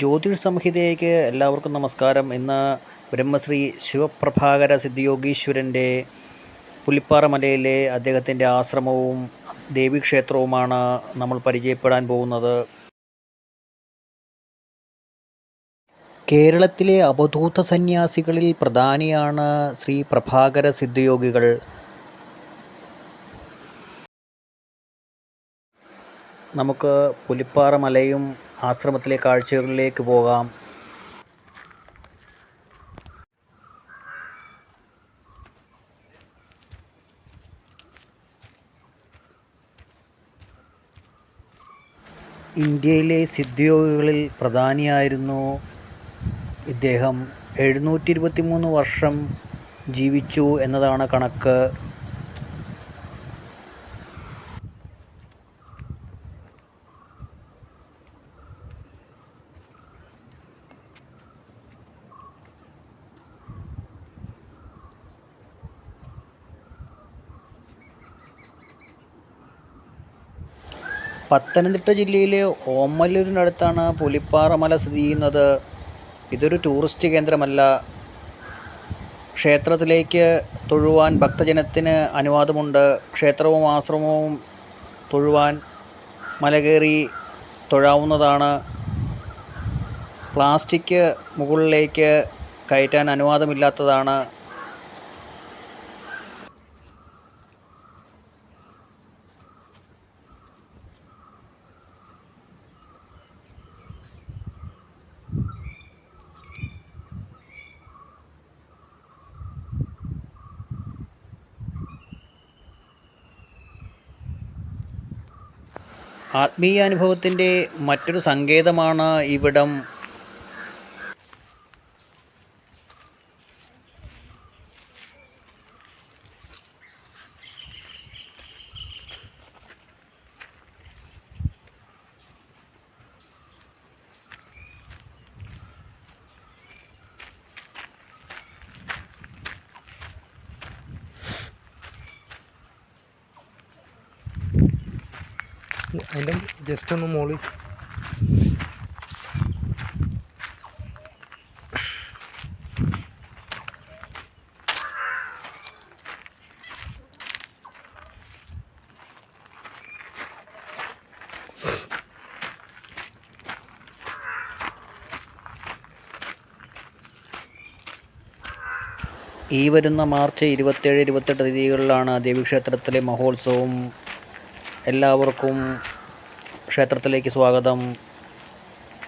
ജ്യോതിഷ സംഹിതയിലേക്ക് എല്ലാവർക്കും നമസ്കാരം. ഇന്ന് ബ്രഹ്മശ്രീ ശിവപ്രഭാകര സിദ്ധിയോഗീശ്വരന്റെ പുലിപ്പാറ മലയിലെ അദ്ദേഹത്തിന്റെ ആശ്രമവും ദേവീക്ഷേത്രവുമാണ് നമ്മൾ പരിചയപ്പെടാൻ പോകുന്നത്. കേരളത്തിലെ അവധൂത സന്യാസികളിൽ പ്രധാനിയാണ് ശ്രീ പ്രഭാകര സിദ്ധയോഗികൾ. നമുക്ക് പുലിപ്പാറ മലയും ആശ്രമത്തിലെ കാഴ്ചകളിലേക്ക് പോകാം. ഇന്ത്യയിലെ സിദ്ധിയോഗികളിൽ പ്രധാനിയായിരുന്നു ഇദ്ദേഹം. എഴുന്നൂറ്റി ഇരുപത്തി മൂന്ന് വർഷം ജീവിച്ചു എന്നതാണ് കണക്ക്. പത്തനംതിട്ട ജില്ലയിലെ ഓമല്ലൂരിനടുത്താണ് പുലിപ്പാറ മല സ്ഥിതി ചെയ്യുന്നത്. ഇതൊരു ടൂറിസ്റ്റ് കേന്ദ്രമല്ല. ക്ഷേത്രത്തിലേക്ക് തൊഴുവാൻ ഭക്തജനത്തിന് അനുവാദമുണ്ട്. ക്ഷേത്രവും ആശ്രമവും തൊഴുവാൻ മല കയറി തൊഴാവുന്നതാണ്. പ്ലാസ്റ്റിക് മുകളിലേക്ക് കയറ്റാൻ അനുവാദമില്ലാത്തതാണ്. ആത്മീയാനുഭവത്തിന്റെ മറ്റൊരു സങ്കേതമാണ് ഇവിടം അതിന്റെ ജസ്റ്റ് ഒന്ന് മോളി. ഈ വരുന്ന മാർച്ച് ഇരുപത്തേഴ് ഇരുപത്തെട്ട് തീയതികളിലാണ് ദേവീക്ഷേത്രത്തിലെ മഹോത്സവം എല്ലാവർക്കും ക്ഷേത്രത്തിലേക്ക് സ്വാഗതം.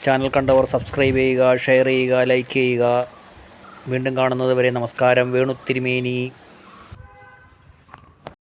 ചാനൽ കണ്ടവർ സബ്സ്ക്രൈബ് ചെയ്യുക ഷെയർ ചെയ്യുക ലൈക്ക് ചെയ്യുക. വീണ്ടും കാണുന്നത് വരെ നമസ്കാരം. വേണു തിരുമേനി